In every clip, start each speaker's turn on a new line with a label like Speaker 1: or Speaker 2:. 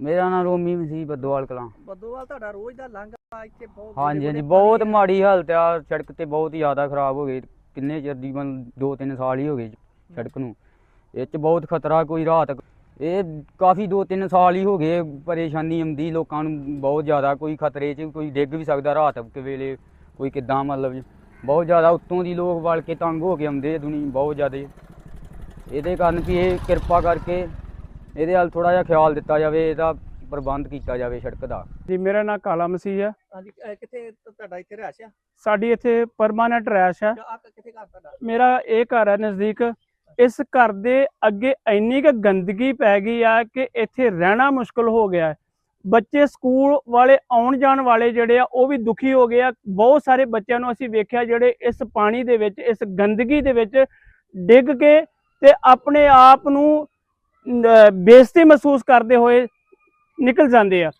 Speaker 1: ਮੇਰਾ ਨਾਮ ਰੋਮੀ ਮਸੀਹ ਬੱਦੋਵਾਲ ਕਲਾਂ।
Speaker 2: ਬੱਦੋਵਾਲ ਤੁਹਾਡਾ ਰੋਜ਼ ਦਾ ਲੰਘਾ ਇੱਥੇ ਬਹੁਤ
Speaker 1: ਹਾਂਜੀ ਹਾਂਜੀ ਬਹੁਤ ਮਾੜੀ ਹਾਲਤ ਆ ਸੜਕ ਤੇ ਬਹੁਤ ਹੀ ਜ਼ਿਆਦਾ ਖਰਾਬ ਹੋ ਗਈ ਕਿੰਨੇ ਚਿਰ ਦੀ ਮਨ 2-3 ਸਾਲ ਹੀ ਹੋ ਗਏ ਸੜਕ ਨੂੰ। ਇਹ ਚ ਬਹੁਤ ਖਤਰਾ ਕੋਈ ਰਾਤ ਇਹ ਕਾਫੀ 2-3 ਸਾਲ ਹੀ ਹੋ ਗਏ ਪਰੇਸ਼ਾਨੀ ਆਉਂਦੀ ਲੋਕਾਂ ਨੂੰ ਬਹੁਤ ਜ਼ਿਆਦਾ ਕੋਈ ਖਤਰੇ 'ਚ ਕੋਈ ਡਿੱਗ ਵੀ ਸਕਦਾ ਰਾਤ ਕੇ ਵੇਲੇ ਕੋਈ ਕਿੱਦਾਂ ਮਤਲਬ। ਬਹੁਤ ਜ਼ਿਆਦਾ ਉੱਤੋਂ ਦੀ ਲੋਕ ਵਲ ਕੇ ਤੰਗ ਹੋ ਕੇ ਆਉਂਦੇ ਦੁਨੀ ਬਹੁਤ ਜ਼ਿਆਦਾ। ਇਹਦੇ ਕਾਰਨ ਵੀ ਇਹ ਕਿਰਪਾ ਕਰਕੇ ਇਹਦੇ ਵੱਲ ਥੋੜਾ ਜਿਹਾ ਖਿਆਲ ਦਿੱਤਾ ਜਾਵੇ ਇਹਦਾ ਪ੍ਰਬੰਧ ਕੀਤਾ ਜਾਵੇ ਸੜਕ ਦਾ।
Speaker 3: ਜੀ ਮੇਰਾ ਨਾਮ ਕਾਲਾ ਮਸੀਹ ਹੈ
Speaker 2: ਹਾਂਜੀ ਅਹ ਕਿੱਥੇ ਤ- ਤੁਹਾਡਾ ਇੱਥੇ ਰਹਿਸ਼ ਆ?
Speaker 3: ਸਾਡੀ ਇੱਥੇ ਪਰਮਾਨੈਂਟ ਰੈਸ਼ ਹੈ
Speaker 2: ਜਾਂ ਆ ਕਿੱਥੇ ਘਰ ਤੁਹਾਡਾ?
Speaker 3: ਮੇਰਾ ਇਹ ਘਰ ਹੈ ਨਜ਼ਦੀਕ। ਇਸ ਘਰ ਦੇ ਅੱਗੇ ਇੰਨੀ ਕੁ ਗੰਦਗੀ ਪੈ ਗਈ ਆ ਕਿ ਇੱਥੇ ਰਹਿਣਾ ਮੁਸ਼ਕਲ ਹੋ ਗਿਆ ਹੈ। ਬੱਚੇ ਸਕੂਲ ਵਾਲੇ ਆਉਣ ਜਾਣ ਵਾਲੇ ਜਿਹੜੇ ਆ ਉਹ ਵੀ ਦੁਖੀ ਹੋ ਗਏ ਆ। ਬਹੁਤ ਸਾਰੇ ਬੱਚਿਆਂ ਨੂੰ ਅਸੀਂ ਵੇਖਿਆ ਜਿਹੜੇ ਇਸ ਪਾਣੀ ਦੇ ਵਿੱਚ ਇਸ ਗੰਦਗੀ ਦੇ ਵਿੱਚ ਡਿੱਗ ਕੇ ਤੇ ਆਪਣੇ ਆਪ ਨੂੰ ਬੇਇੱਜ਼ਤੀ ਮਹਿਸੂਸ ਕਰਦੇ ਹੋਏ ਨਿਕਲ ਜਾਂਦੇ ਆ।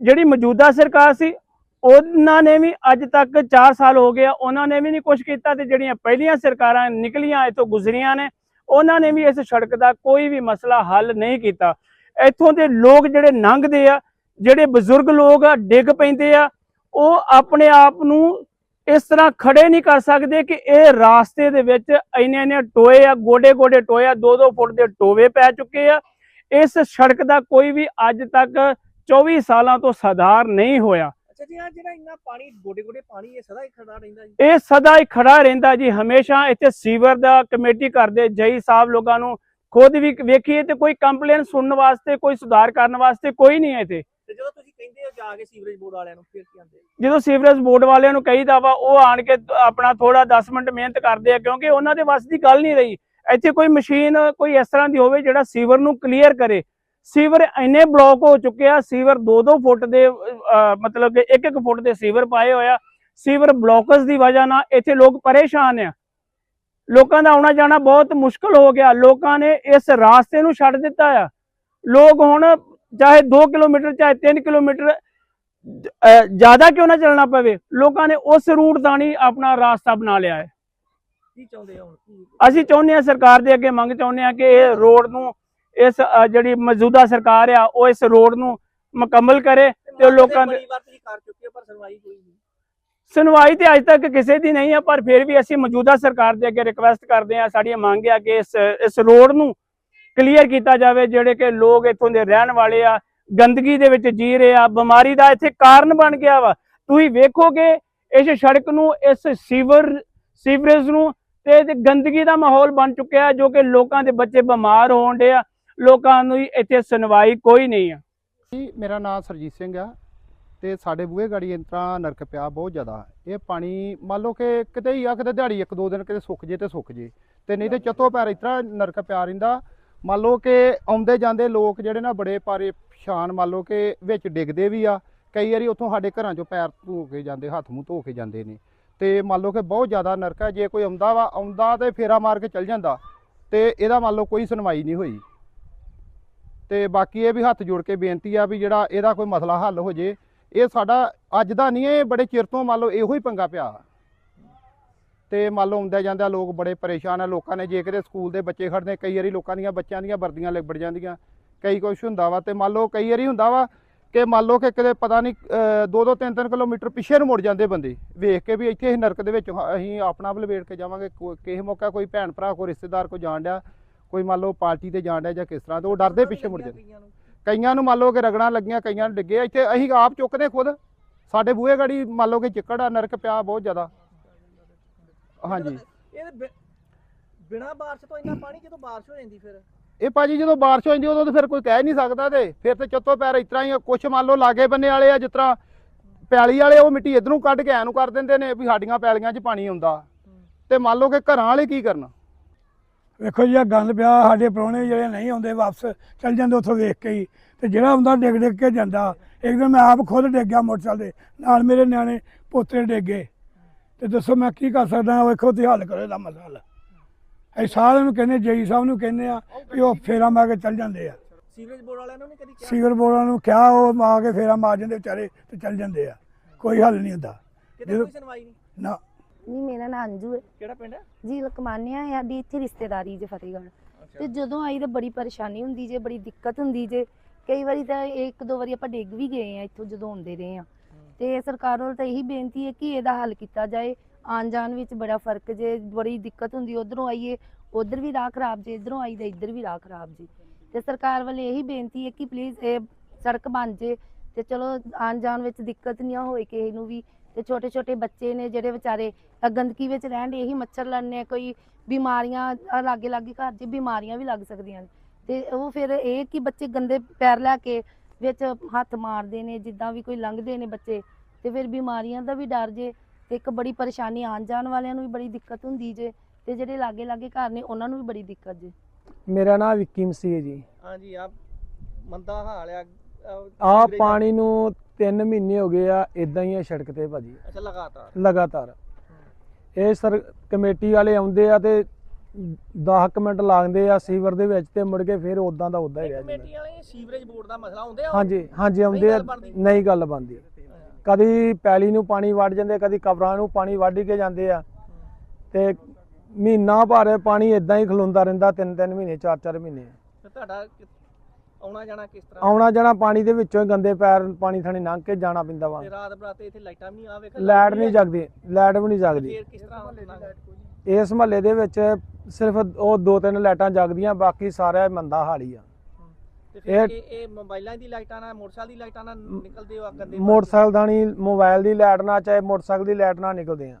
Speaker 3: ਜਿਹੜੀ ਮੌਜੂਦਾ ਸਰਕਾਰ ਸੀ, ਉਹਨਾਂ ਨੇ ਵੀ ਅੱਜ ਤੱਕ 4 ਸਾਲ ਹੋ ਗਏ ਉਹਨਾਂ ਨੇ ਵੀ ਨਹੀਂ ਕੁਝ ਕੀਤਾ ਤੇ ਜਿਹੜੀਆਂ ਪਹਿਲੀਆਂ ਸਰਕਾਰਾਂ ਨਿਕਲੀਆਂ ਇਤੋਂ ਗੁਜ਼ਰੀਆਂ ਨੇ, ਉਹਨਾਂ ਨੇ ਵੀ ਇਸ ਸੜਕ ਦਾ ਕੋਈ ਵੀ ਮਸਲਾ ਹੱਲ ਨਹੀਂ ਕੀਤਾ। ਇੱਥੋਂ ਦੇ ਲੋਕ ਜਿਹੜੇ ਲੰਘਦੇ ਆ, ਜਿਹੜੇ ਬਜ਼ੁਰਗ ਲੋਕ ਆ, ਡਿੱਗ ਪੈਂਦੇ ਆ, ਉਹ ਆਪਣੇ ਆਪ ਨੂੰ ਇਸ ਤਰ੍ਹਾਂ ਖੜੇ ਨਹੀਂ ਕਰ ਸਕਦੇ ਕਿ ਇਹ ਰਾਸਤੇ ਦੇ ਵਿੱਚ ਇੰਨੇ ਇੰਨੇ ਟੋਏ ਆ ਗੋਡੇ ਗੋਡੇ ਟੋਏ ਆ 2-2 ਫੁੱਟ ਦੇ ਟੋਵੇ ਪੈ ਚੁੱਕੇ ਆ। ਇਸ ਸੜਕ ਦਾ ਕੋਈ ਵੀ ਅੱਜ ਤੱਕ 24 ਸਾਲਾਂ ਤੋਂ ਸੁਧਾਰ ਨਹੀਂ ਹੋਇਆ।
Speaker 2: ਅੱਛਾ ਜੀ ਆ ਜਿਹੜਾ ਇੰਨਾ ਪਾਣੀ ਗੋਡੇ ਗੋਡੇ ਪਾਣੀ ਇਹ ਸਦਾ ਹੀ ਖੜਾ ਰਹਿੰਦਾ ਜੀ?
Speaker 3: ਇਹ ਸਦਾ ਹੀ ਖੜਾ ਰਹਿੰਦਾ ਜੀ ਹਮੇਸ਼ਾ ਇੱਥੇ ਸੀਵਰ ਦਾ ਕਮੇਟੀ ਕਰਦੇ ਜਈ ਸਾਹਿਬ ਲੋਕਾਂ ਨੂੰ ਖੁਦ ਵੀ ਵੇਖੀਏ ਤੇ ਕੋਈ ਕੰਪਲੇਨ ਸੁਣਨ ਵਾਸਤੇ ਕੋਈ ਸੁਧਾਰ ਕਰਨ ਵਾਸਤੇ ਕੋਈ ਨਹੀਂ ਹੈ ਇੱਥੇ।
Speaker 2: ਤੇ ਜਦੋਂ ਤੁਸੀਂ ਕਹਿੰਦੇ ਹੋ ਕੇ ਸੀਵਰੇਜ ਬੋਰਡ ਵਾਲਿਆਂ ਨੂੰ ਫਿਰ ਕੀ ਆਂਦੇ
Speaker 3: ਜਦੋਂ ਸੀਵਰੇਜ ਬੋਰਡ ਵਾਲਿਆਂ ਨੂੰ ਕਹੀਦਾ ਵਾ, ਉਹ ਆਣ ਕੇ ਆਪਣਾ ਥੋੜਾ 10 ਮਿੰਟ ਮਿਹਨਤ ਕਰਦੇ ਆ, ਕਿਉਂਕਿ ਉਹਨਾਂ ਦੇ ਵੱਸ ਦੀ ਗੱਲ ਨਹੀਂ ਰਹੀ। ਇੱਥੇ ਕੋਈ ਮਸ਼ੀਨ ਕੋਈ ਇਸ ਤਰ੍ਹਾਂ ਦੀ ਹੋਵੇ ਜਿਹੜਾ ਸੀਵਰ ਨੂੰ ਕਲੀਅਰ ਕਰੇ। ਸੀਵਰ ਇੰਨੇ ਬਲੌਕ ਹੋ ਚੁੱਕੇ ਆ, ਸੀਵਰ 2-2 ਫੁੱਟ ਦੇ ਮਤਲਬ ਕਿ 1-1 ਫੁੱਟ ਦੇ ਸੀਵਰ ਪਾਏ ਹੋਇਆ ਸੀਵਰ ਬਲੌਕਸ ਦੀ ਵਜ੍ਹਾ ਨਾਲ ਇੱਥੇ ਲੋਕ ਪਰੇਸ਼ਾਨ ਆ। ਲੋਕਾਂ ਦਾ ਆਉਣਾ ਜਾਣਾ ਬਹੁਤ ਮੁਸ਼ਕਲ ਹੋ ਗਿਆ। ਲੋਕਾਂ ਨੇ ਇਸ ਰਾਸਤੇ ਨੂੰ ਛੱਡ ਦਿੱਤਾ ਆ। ਲੋਕ ਹੁਣ ਚਾਹੇ 2 ਕਿਲੋਮੀਟਰ, ਚਾਹੇ 3 ਕਿਲੋਮੀਟਰ ਜ਼ਿਆਦਾ ਕਿਉਂ ਨਾ ਚੱਲਣਾ ਪਵੇ? ਲੋਕਾਂ ਨੇ ਉਸ ਰੂਟ ਦਾ ਨਹੀਂ ਆਪਣਾ ਰਾਸਤਾ ਬਣਾ ਲਿਆ ਹੈ।
Speaker 2: ਕੀ ਚਾਹੁੰਦੇ ਹੋ
Speaker 3: ਅਸੀਂ ਚਾਹੁੰਦੇ ਹਾਂ ਸਰਕਾਰ ਦੇ ਅੱਗੇ ਮੰਗ ਚਾਹੁੰਦੇ ਹਾਂ ਕਿ ਇਹ ਰੋਡ ਨੂੰ ਇਸ ਜਿਹੜੀ ਮੌਜੂਦਾ ਸਰਕਾਰ ਆ ਉਹ ਇਸ ਰੋਡ ਨੂੰ ਮੁਕੰਮਲ ਕਰੇ ਤੇ ਲੋਕਾਂ ਦੇ
Speaker 2: ਸੁਣਵਾਈ
Speaker 3: ਤੇ ਅੱਜ ਤੱਕ ਕਿਸੇ ਦੀ ਨਹੀਂ ਹੈ ਪਰ ਫਿਰ ਵੀ ਅਸੀਂ ਮੌਜੂਦਾ ਸਰਕਾਰ ਦੇ ਅੱਗੇ ਰਿਕਵੈਸਟ ਕਰਦੇ ਹਾਂ ਸਾਡੀਆਂ ਮੰਗ ਆ ਕਿ ਇਸ ਇਸ ਰੋਡ ਨੂੰ ਕਲੀਅਰ ਕੀਤਾ ਜਾਵੇ ਜਿਹੜੇ ਕਿ ਲੋਕ ਇੱਥੋਂ ਦੇ ਰਹਿਣ ਵਾਲੇ ਆ ਗੰਦਗੀ ਦੇ ਵਿੱਚ ਜੀ ਰਹੇ ਬਿਮਾਰੀ ਦਾ ਇੱਥੇ ਕਾਰਨ ਬਣ ਗਿਆ ਵਾ। ਤੁਸੀਂ ਵੇਖੋਗੇ ਇਸ ਸੜਕ ਨੂੰ ਇਸ ਸੀਵਰ ਸੀਵਰੇਜ ਨੂੰ ਤੇ ਗੰਦਗੀ ਦਾ ਮਾਹੌਲ ਬਣ ਚੁੱਕਿਆ ਜੋ ਕਿ ਲੋਕਾਂ ਦੇ ਬੱਚੇ ਬਿਮਾਰ ਹੋਣ ਡੇ ਆ। ਲੋਕਾਂ ਨੂੰ ਇੱਥੇ ਸੁਣਵਾਈ ਕੋਈ ਨਹੀਂ ਆ।
Speaker 4: ਜੀ ਮੇਰਾ ਨਾਮ ਸਰਜੀਤ ਸਿੰਘ ਆ ਤੇ ਸਾਡੇ ਬੂਹੇ ਗਾੜੀ ਇਸ ਤਰ੍ਹਾਂ ਨਰਕ ਪਿਆ ਬਹੁਤ ਜ਼ਿਆਦਾ। ਇਹ ਪਾਣੀ ਮੰਨ ਲਓ ਕਿ ਕਿਤੇ ਹੀ ਆ ਕਿਤੇ ਦਿਹਾੜੀ ਇੱਕ ਦੋ ਦਿਨ ਕਿਤੇ ਸੁੱਕ ਜੇ ਤੇ ਸੁੱਕ ਜੇ। ਤੇ ਨਹੀਂ ਤੇ ਚੱਤੋ ਪੈਰ ਇਸ ਤਰ੍ਹਾਂ ਨਰਕ ਪਿਆ ਰਹਿੰਦਾ। ਮੰਨ ਲਓ ਕਿ ਆਉਂਦੇ ਜਾਂਦੇ ਲੋਕ ਜਿਹੜੇ ਨਾ ਬੜੇ ਪਰੇਸ਼ਾਨ ਮੰਨ ਲਓ ਕਿ ਵਿੱਚ ਡਿੱਗਦੇ ਵੀ ਆ, ਕਈ ਵਾਰੀ ਉੱਥੋਂ ਸਾਡੇ ਘਰਾਂ ਚੋਂ ਪੈਰ ਧੋ ਕੇ ਜਾਂਦੇ, ਹੱਥ ਮੂੰਹ ਧੋ ਕੇ ਜਾਂਦੇ ਨੇ। ਤੇ ਮੰਨ ਲਓ ਕਿ ਬਹੁਤ ਜ਼ਿਆਦਾ ਨਰਕ ਹੈ ਜੇ ਕੋਈ ਆਉਂਦਾ ਵਾ, ਆਉਂਦਾ ਤੇ ਫੇਰਾ ਮਾਰ ਕੇ ਚੱਲ ਜਾਂਦਾ, ਤੇ ਇਹਦਾ ਮੰਨ ਲਓ ਕੋਈ ਸੁਣਵਾਈ ਨਹੀਂ ਹੋਈ। ਤੇ ਬਾਕੀ ਇਹ ਵੀ ਹੱਥ ਜੋੜ ਕੇ ਬੇਨਤੀ ਆ ਵੀ ਜਿਹੜਾ ਇਹਦਾ ਕੋਈ ਮਸਲਾ ਹੱਲ ਹੋ ਜੇ, ਇਹ ਸਾਡਾ ਅੱਜ ਦਾ ਨਹੀਂ, ਇਹ ਬੜੇ ਚਿਰ ਤੋਂ ਮੰਨ ਲਓ ਇਹੋ ਹੀ ਪੰਗਾ ਪਿਆ ਤੇ ਮੰਨ ਲਓ ਆਉਂਦੇ ਜਾਂਦਾ ਲੋਕ ਬੜੇ ਪਰੇਸ਼ਾਨ ਆ, ਲੋਕਾਂ ਨੇ ਜੇ ਕਿਤੇ ਸਕੂਲ ਦੇ ਬੱਚੇ ਖੜਦੇ ਕਈ ਵਾਰੀ ਲੋਕਾਂ ਦੀਆਂ ਬੱਚਿਆਂ ਦੀਆਂ ਵਰਦੀਆਂ ਲਿਬੜ ਜਾਂਦੀਆਂ। ਕਈ ਕੁਛ ਹੁੰਦਾ ਵਾ ਤੇ ਮੰਨ ਲਓ ਕਈ ਵਾਰੀ ਹੁੰਦਾ ਵਾ ਕਿ ਮੰਨ ਲਓ ਕਿ ਕਿਤੇ ਪਤਾ ਨਹੀਂ ਦੋ ਦੋ ਤਿੰਨ ਤਿੰਨ ਕਿਲੋਮੀਟਰ ਪਿੱਛੇ ਨੂੰ ਮੁੜ ਜਾਂਦੇ ਬੰਦੇ। ਵੇਖ ਕੇ ਵੀ ਇੱਥੇ ਨਰਕ ਦੇ ਵਿੱਚ ਅਸੀਂ ਆਪਣਾ ਬਲਵੇੜ ਕੇ ਜਾਵਾਂਗੇ ਕੋ- ਕਿਸੇ ਮੌਕਾ ਕੋਈ ਭੈਣ ਭਰਾ ਕੋਈ ਰਿਸ਼ਤੇਦਾਰ ਕੋ ਜਾਣ ਡਿਆ ਕੋਈ ਮੰਨ ਲਓ ਪਾਰਟੀ ਤੇ ਜਾਣ ਡਿਆ ਜਾਂ ਕਿਸ ਤਰ੍ਹਾਂ ਤੇ ਉਹ ਡਰਦੇ ਪਿੱਛੇ ਮੁੜ ਜਾਂਦੇ।
Speaker 2: ਕਈਆਂ ਨੂੰ।
Speaker 4: ਮੰਨ ਲਓ ਕਿ ਰਗੜਾਂ ਲੱਗੀਆਂ ਕਈਆਂ ਨੂੰ ਡਿੱਗੇ ਇੱਥੇ ਅਸੀਂ ਆਪ ਚੁੱਕਦੇ ਖੁਦ। ਸਾਡੇ ਬੂਹੇ ਗਾੜੀ ਮੰਨ ਲਓ ਕਿ ਚਿੱਕੜ ਆ ਨਰਕ ਪਿਆ ਬਹੁਤ ਜ਼ਿਆਦਾ। ਹਾਂਜੀ।
Speaker 2: ਇਹ ਬਿਨਾਂ ਬਾਰਿਸ਼ ਤੋਂ ਇੰਨਾ ਪਾਣੀ ਜਦੋਂ ਬਾਰਿਸ਼ ਹੋ ਜਾਂਦੀ ਫਿਰ?
Speaker 4: ਇਹ ਭਾਜੀ ਜਦੋਂ ਬਾਰਿਸ਼ ਹੋ ਜਾਂਦੀ ਉਦੋਂ ਤਾਂ ਫਿਰ ਕੋਈ ਕਹਿ ਨਹੀਂ ਸਕਦਾ ਤੇ। ਫਿਰ ਤੇ ਚੱਤੋ ਪੈਰ ਇਸ ਤਰ੍ਹਾਂ ਹੀ ਕੁਛ ਮੰਨ ਲਓ ਲਾਗੇ ਬੰਨੇ ਵਾਲੇ ਆ, ਜਿਸ ਤਰ੍ਹਾਂ ਪੈਲੀ ਵਾਲੇ, ਉਹ ਮਿੱਟੀ ਇਧਰੋਂ ਕੱਢ ਕੇ ਐਨੂੰ ਕਰ ਦਿੰਦੇ ਨੇ ਵੀ ਸਾਡੀਆਂ ਪੈਲੀਆਂ 'ਚ ਪਾਣੀ ਆਉਂਦਾ ਤੇ ਮੰਨ ਲਓ ਕਿ ਘਰਾਂ ਵਾਲੇ ਕੀ ਕਰਨ?
Speaker 5: ਵੇਖੋ ਜੀ ਆ ਗੰਦ ਪਿਆ, ਸਾਡੇ ਪ੍ਰਾਹੁਣੇ ਜਿਹੜੇ ਨਹੀਂ ਆਉਂਦੇ ਵਾਪਸ, ਚੱਲ ਜਾਂਦੇ ਉੱਥੋਂ ਵੇਖ ਕੇ ਹੀ। ਤੇ ਜਿਹੜਾ ਹੁੰਦਾ ਡਿੱਗ ਡਿੱਗ ਕੇ ਜਾਂਦਾ। ਇੱਕ ਦਿਨ ਮੈਂ ਆਪ ਖੁਦ ਡਿੱਗ ਗਿਆ ਮੋਟਰਸਾਈਕਲ ਦੇ ਨਾਲ ਮੇਰੇ ਨਿਆਣੇ ਪੋਤਰੇ ਡਿੱਗੇ ਤੇ ਦੱਸੋ ਮੈਂ ਕੀ ਕਰ ਸਕਦਾ ਵੇਖੋ ਤੇ ਹੱਲ ਕਰੋ, ਇਹਦਾ ਮਸਲਾ ਅਸੀਂ ਸਾਰਿਆਂ ਨੂੰ ਕਹਿੰਦੇ ਜਈ ਸਾਹਿਬ ਨੂੰ ਕਹਿੰਦੇ ਆ ਵੀ ਉਹ ਫੇਰਾ ਮਾਰ ਕੇ ਚੱਲ ਜਾਂਦੇ ਆ।
Speaker 2: ਸੀਵਰੇਜ ਬੋਰਡ ਵਾਲਿਆਂ ਨੂੰ ਨਹੀਂ ਕਦੀ ਕਿਹਾ?
Speaker 5: ਸੀਵਰ ਬੋਰਾਂ ਨੂੰ ਕਿਹਾ ਉਹ ਮਾਰ ਕੇ ਫੇਰਾ ਮਾਰ ਜਾਂਦੇ ਵਿਚਾਰੇ ਤੇ ਚੱਲ ਜਾਂਦੇ ਆ। ਕੋਈ ਹੱਲ ਨਹੀਂ ਹੁੰਦਾ।
Speaker 2: ਕਿਤੇ
Speaker 5: ਜਦੋਂ-
Speaker 2: ਕੋਈ ਸੁਣਵਾਈ ਨਹੀਂ?
Speaker 5: ਨਾ।
Speaker 6: ਜੀ ਮੇਰਾ ਨਾਂ ਅੰਜੂ ਹੈ।
Speaker 2: ਕਿਹੜਾ ਪਿੰਡ ਹੈ?
Speaker 6: ਜੀ ਲਕਮਾਨਿਆ ਹੈ ਸਾਡੀ ਇੱਥੇ ਰਿਸ਼ਤੇਦਾਰੀ ਜੇ ਫਤਿਹਗੜ੍ਹ। ਤੇ ਜਦੋਂ ਆਈ ਤਾਂ ਬੜੀ ਪਰੇਸ਼ਾਨੀ ਹੁੰਦੀ ਜੇ ਬੜੀ ਦਿੱਕਤ ਹੁੰਦੀ ਜੇ। ਕਈ ਵਾਰੀ ਤਾਂ ਇੱਕ ਦੋ ਵਾਰੀ ਆਪਾਂ ਡਿੱਗ ਵੀ ਗਏ ਆ ਇੱਥੋਂ ਜਦੋਂ ਆਉਂਦੇ ਰਹੇ ਆ। ਤੇ ਸਰਕਾਰ ਵੱਲ ਤਾਂ ਇਹੀ ਬੇਨਤੀ ਹੈ ਕਿ ਇਹਦਾ ਹੱਲ ਕੀਤਾ ਜਾਏ। ਆਉਣ ਜਾਣ ਵਿੱਚ ਬੜਾ ਫ਼ਰਕ ਜੇ, ਬੜੀ ਦਿੱਕਤ ਹੁੰਦੀ, ਉਧਰੋਂ ਆਈਏ, ਉਧਰ ਵੀ ਰਾਹ ਖਰਾਬ ਜੇ, ਇਧਰੋਂ ਆਈ ਤਾਂ ਇੱਧਰ ਵੀ ਰਾਹ ਖਰਾਬ ਜੀ। ਤੇ ਸਰਕਾਰ ਵੱਲ ਇਹੀ ਬੇਨਤੀ ਹੈ ਕਿ ਪਲੀਜ਼ ਇਹ ਸੜਕ ਬਣ ਜੇ ਤੇ ਚਲੋ ਆਉਣ ਜਾਣ ਵਿੱਚ ਦਿੱਕਤ ਨਹੀਂ ਹੋਏ ਕਿਸੇ ਨੂੰ ਵੀ ਤੇ ਛੋਟੇ ਛੋਟੇ ਬੱਚੇ ਨੇ ਜਿਹੜੇ ਵਿਚਾਰੇ ਗੰਦਗੀ ਵਿੱਚ ਰਹਿਣ ਦੇ ਇਹੀ ਮੱਛਰ ਲੜਨੇ ਕੋਈ ਬਿਮਾਰੀਆਂ ਲਾਗੇ ਲਾਗੇ ਘਰ 'ਚ ਬਿਮਾਰੀਆਂ ਵੀ ਲੱਗ ਸਕਦੀਆਂ ਨੇ। ਤੇ ਉਹ ਫਿਰ ਇਹ ਕਿ ਬੱਚੇ ਗੰਦੇ ਪੈਰ ਲੈ ਕੇ ਵਿੱਚ ਹੱਥ ਮਾਰਦੇ ਨੇ, ਜਿੱਦਾਂ ਵੀ ਕੋਈ ਲੰਘਦੇ ਨੇ ਬੱਚੇ ਤੇ ਫਿਰ ਬਿਮਾਰੀਆਂ ਦਾ ਵੀ ਡਰ ਜੇ ਤੇ ਇੱਕ ਬੜੀ ਪਰੇਸ਼ਾਨੀ ਆਉਣ ਜਾਣ ਵਾਲਿਆਂ ਨੂੰ ਵੀ ਬੜੀ ਦਿੱਕਤ ਹੁੰਦੀ ਜੇ ਤੇ ਜਿਹੜੇ ਲਾਗੇ ਲਾਗੇ ਘਰ ਨੇ ਉਹਨਾਂ ਨੂੰ ਵੀ ਬੜੀ ਦਿੱਕਤ ਜੇ।
Speaker 7: ਮੇਰਾ ਨਾਮ ਵਿੱਕੀ ਮਸੀਹ ਹੈ ਜੀ।
Speaker 2: ਹਾਂਜੀ ਆ ਮੰਦਾ ਹਾਲ ਆ।
Speaker 7: ਆ। ਪਾਣੀ ਨੂੰ 3 ਮਹੀਨੇ ਹੋ ਗਏ ਆ ਇਦਾਂ ਹੀ ਆ ਸੜਕ ਤੇ ਭਾਜੀ।
Speaker 2: ਅੱਛਾ ਲਗਾਤਾਰ?
Speaker 7: ਲਗਾਤਾਰ। ਇਹ ਸਰ ਕਮੇਟੀ ਵਾਲੇ ਆਉਂਦੇ ਆ ਤੇ 10 ਮਿੰਟ ਲਾਉਂਦੇ ਆ ਸੀਵਰ ਦੇ ਵਿੱਚ ਤੇ ਮੁੜ ਕੇ ਫਿਰ ਉਦਾਂ ਦਾ ਉਦਾਂ ਹੀ ਰਹਿ ਜਾਂਦਾ।
Speaker 2: ਕਮੇਟੀ ਵਾਲੇ ਸੀਵਰੇਜ ਬੋਰਡ ਦਾ ਮਸਲਾ ਹੁੰਦੇ ਆ?
Speaker 7: ਹਾਂਜੀ ਹਾਂਜੀ ਆਉਂਦੇ ਆ।
Speaker 2: ਗੱਲ ਬਣਦੀ?
Speaker 7: ਨਹੀਂ ਗੱਲ ਬੰਦੀ ਕਦੀ ਪੈਲੀ ਨੂੰ ਪਾਣੀ ਵੱਢ ਜਾਂਦੇ ਕਦੀ ਕਬਰਾਂ ਨੂੰ ਪਾਣੀ ਵੱਢ ਕੇ ਜਾਂਦੇ ਆ। ਤੇ ਮਹੀਨਾ ਭਰ ਪਾਣੀ ਇਦਾਂ ਹੀ ਖਲੋਂਦਾ ਰਹਿੰਦਾ ਤਿੰਨ ਤਿੰਨ ਮਹੀਨੇ ਚਾਰ ਚਾਰ ਮਹੀਨੇ।
Speaker 2: ਤੇ ਤੁਹਾਡਾ ਕਿ- ਆਉਣਾ ਜਾਣਾ ਕਿਸ ਤਰ੍ਹਾਂ?
Speaker 7: ਆਉਣਾ ਜਾਣਾ ਪਾਣੀ ਦੇ ਵਿੱਚੋਂ ਹੀ ਗੰਦੇ ਪੈਰ ਪਾਣੀ ਥਾਣੀ ਲੰਘ ਕੇ ਜਾਣਾ ਪੈਂਦਾ ਵਾ।
Speaker 2: ਤੇ ਰਾਤ ਬਰਾਤੇ ਇੱਥੇ ਲਾਈਟਾਂ ਵੀ ਨਹੀਂ ਆਵੇ
Speaker 7: ਲਾਈਟ ਨਹੀਂ ਜਗਦੀ ਲਾਈਟ ਵੀ ਨਹੀਂ ਜਗਦੀ।
Speaker 2: ਫੇਰ ਕਿਸ ਤਰ੍ਹਾਂ ਹੋਣਾ?
Speaker 7: ਇਸ ਮਹੱਲੇ ਦੇ ਵਿੱਚ ਸਿਰਫ ਉਹ ਦੋ ਤਿੰਨ ਲਾਈਟਾਂ ਜਗਦੀਆਂ ਬਾਕੀ ਸਾਰਾ ਮੰਦਾ ਹਾਲ ਹੀ ਆ।
Speaker 2: ਇਹ- ਇਹ ਮੋਬਾਈਲਾਂ ਦੀ ਲਾਈਟਾਂ ਨਾਲ ਮੋਟਰਸਾਈਕਲ ਦੀ ਲਾਈਟਾਂ ਨਾਲ ਨਿਕਲਦੇ ਹੋ ਆ ਗੰਦੇ
Speaker 7: ਮੋਟਰਸਾਈਕਲ ਦਾ ਨਹੀਂ ਮੋਬਾਈਲ ਦੀ ਲਾਈਟ ਨਾਲ ਚਾਹੇ ਮੋਟਰਸਾਈਕਲ ਦੀ ਲਾਈਟ ਨਾਲ ਨਿਕਲਦੇ ਆ।